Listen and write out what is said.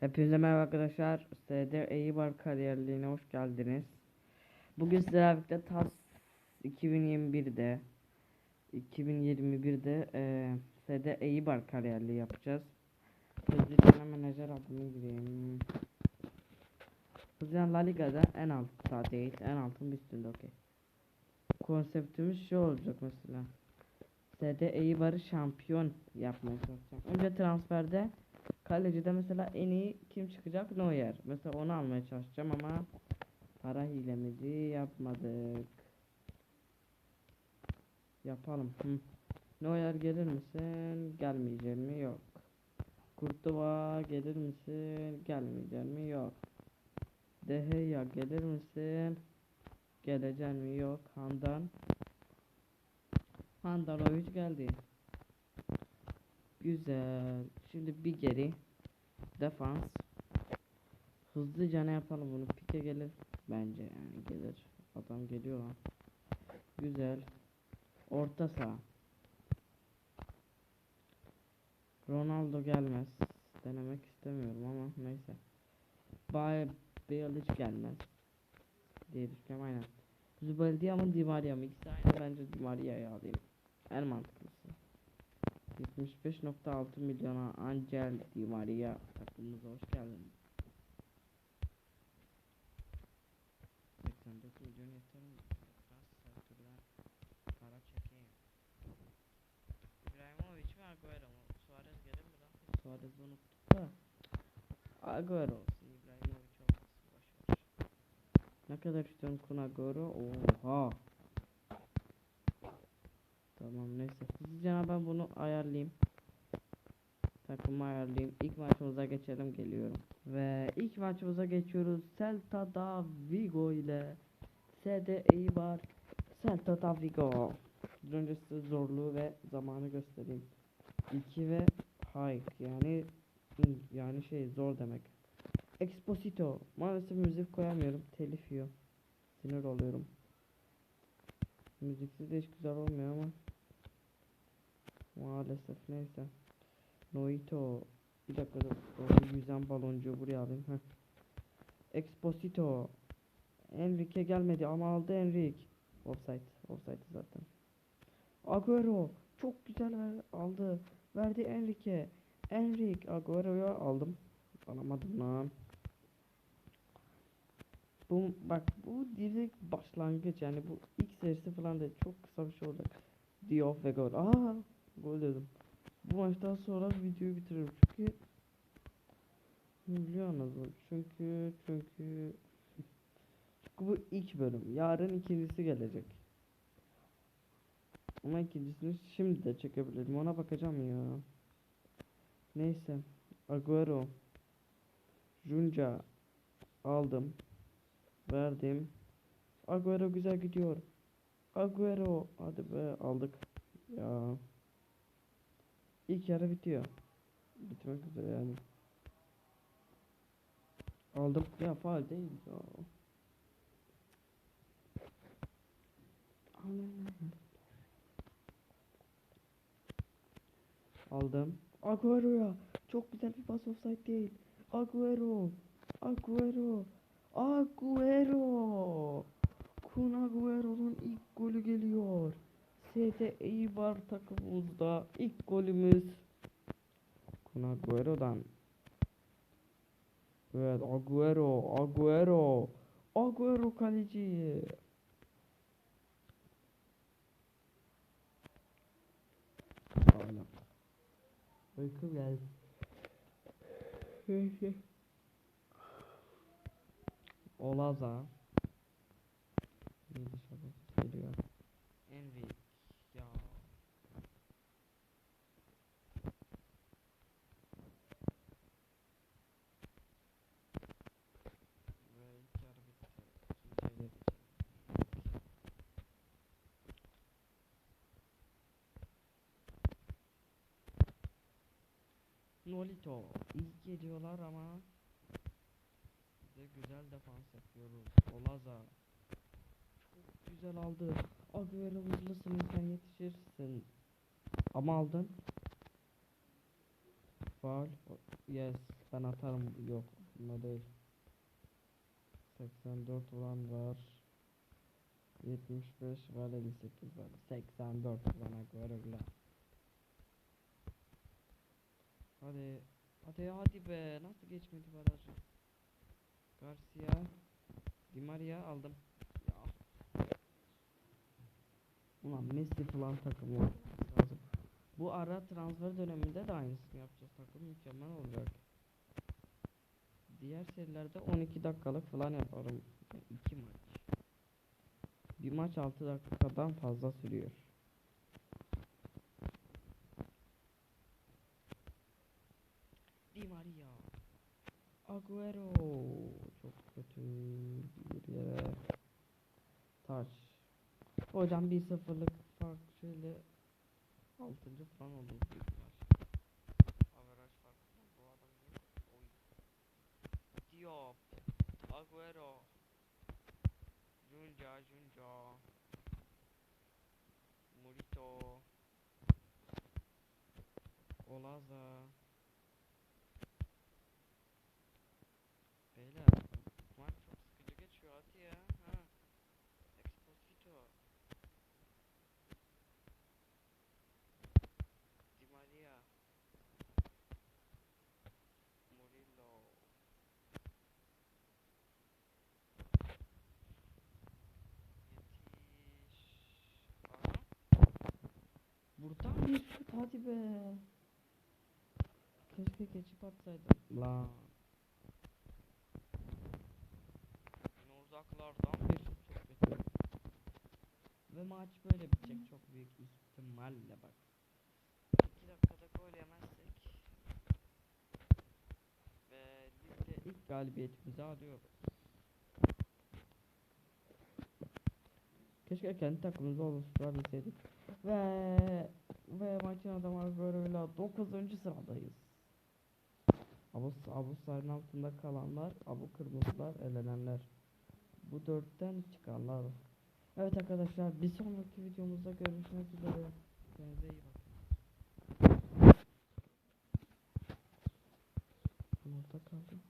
Hepinize merhaba arkadaşlar. SD Eibar kariyerliğine hoş geldiniz. Bugün sizlerle TAS 2021'de 2021'de e, SD Eibar kariyerliği yapacağız. Hızlıca menajer adını gireyim. Hızlıca La Liga'da en altta değil, en altın üstünde okey. Konseptimiz şu olacak mesela. SD Eibar'ı şampiyon yapmaya çalışacağım. Önce transferde Kalecide mesela en iyi kim çıkacak? Neuer. Mesela onu almaya çalışacağım ama para hilemizi yapmadık. Yapalım. Hı. Neuer gelir misin? Gelmeyecek mi? Yok. Kurtuva gelir misin? Gelmeyecek mi? Yok. Deheya gelir misin? Gelecek mi? Yok. Handan. Handanovic geldi. Güzel. Şimdi bir geri. Defans. Hızlıca ne yapalım bunu? Pike gelir. Bence yani gelir. Adam geliyor lan. Güzel. Orta saha. Ronaldo gelmez. Denemek istemiyorum ama neyse. Bay Bale hiç gelmez. Diye düşünüyorum aynen. Zubeldi ama Di Maria mı? İkisi aynı bence Di Maria'yı alayım. En mantıklısı. 75.6 milyona Angel Di Maria takımımıza hoş geldin. 84 milyon mi? Biraz Sertür'den para çekeyim. İbrahimovic mi Agüero mu? Suarez gelir mi lan? Suarez'i unuttuk da. Agüero olsun İbrahimovic olmasın. Boşver. Ne kadar istiyorsun Kun Agüero? Oha. Tamam neyse. Hızlıca ben bunu ayarlayayım. Takımı ayarlayayım. İlk maçımıza geçelim geliyorum. Ve ilk maçımıza geçiyoruz. Celta da Vigo ile SD Eibar Celta da Vigo. Önce size zorluğu ve zamanı göstereyim. 2 ve high yani yani şey zor demek. Exposito. Maalesef müzik koyamıyorum. Telif yiyor. Sinir oluyorum. Müziksiz de hiç güzel olmuyor ama. Maalesef neyse. Noito. Bir dakika. O yüzen baloncuğu buraya alayım. Heh. Exposito. Enrique gelmedi ama aldı Enrique. Offside. Offside zaten. Agüero. Çok güzel ver, aldı. Verdi Enrique. Enrique Agüero'yu aldım. Alamadım lan. Bu bak bu direkt başlangıç yani bu ilk serisi falan değil çok kısa bir şey olacak. Diop ve gol. Aa gol dedim. Bu maçtan sonra videoyu bitiririm çünkü biliyor musunuz? Çünkü çünkü çünkü bu ilk bölüm. Yarın ikincisi gelecek. Ama ikincisini şimdi de çekebilirim. Ona bakacağım ya. Neyse. Agüero. Junca aldım. Verdim. Agüero güzel gidiyor. Agüero. Hadi be aldık. Ya. İlk yarı bitiyor. Bitmek üzere yani. Aldım. Ya faal değil ya. Aldım. Agüero'ya. Çok güzel bir pas offside değil. Agüero. Agüero. Agüero. Kun Agüero'nun ilk golü geliyor. SD Eibar takımımızda ilk golümüz Kun Agüero'dan. Evet Agüero, Agüero. Agüero kaleci. Hala. Uykum geldi. Olaza. Geliyor. Enric ya. Ve ilk yarı bitti. İkinci yarı bitti. Nolito. İyi geliyorlar ama de güzel defans yapıyoruz. Olaza. Çok güzel aldı. Agüero hızlısın sen yetişirsin. Ama aldın. Faul. Yes. Ben atarım yok. Bunda değil. 84 olan var. 75 var 58 var. 84 bana göre Hadi. Hadi hadi be. Nasıl geçmedi barajı? Garcia. Di Maria aldım. Ya. Ulan Messi falan olması lazım. Bu ara transfer döneminde de aynısını yapacağız. Takım mükemmel olacak. Diğer serilerde 12 dakikalık falan yaparım. 2 maç. Bir maç 6 dakikadan fazla sürüyor. Di Maria. Agüero. Çok kötü bir yere. Taç. Hocam 1-0'lık fark şöyle 6. falan oldu. Averaj farkı bu adam. Diop. Agüero. Junca Junca. Murito. Olaza. Beyler maç çok sıkıcı geçiyor hadi ya. Ha. Exposito. Di Maria. Murillo. Yetiş. Aha. Şut hadi be. Keşke geçip atsaydım. Lan. Yine uzaklardan bir çok kötü. Ve maç böyle bitecek çok büyük ihtimalle bak. 2 dakikada gol yemezsek ve ligde ilk galibiyetimizi alıyoruz. Keşke kendi takımımızı oluşturabilseydik. Ve ve maçın makinede var bölümüyle 9. sıradayız. Abus, abusların altında kalanlar, abu kırmızılar, elenenler. Bu dörtten çıkanlar. Evet arkadaşlar bir sonraki videomuzda görüşmek üzere. Kendinize iyi bakın. Orada kaldım.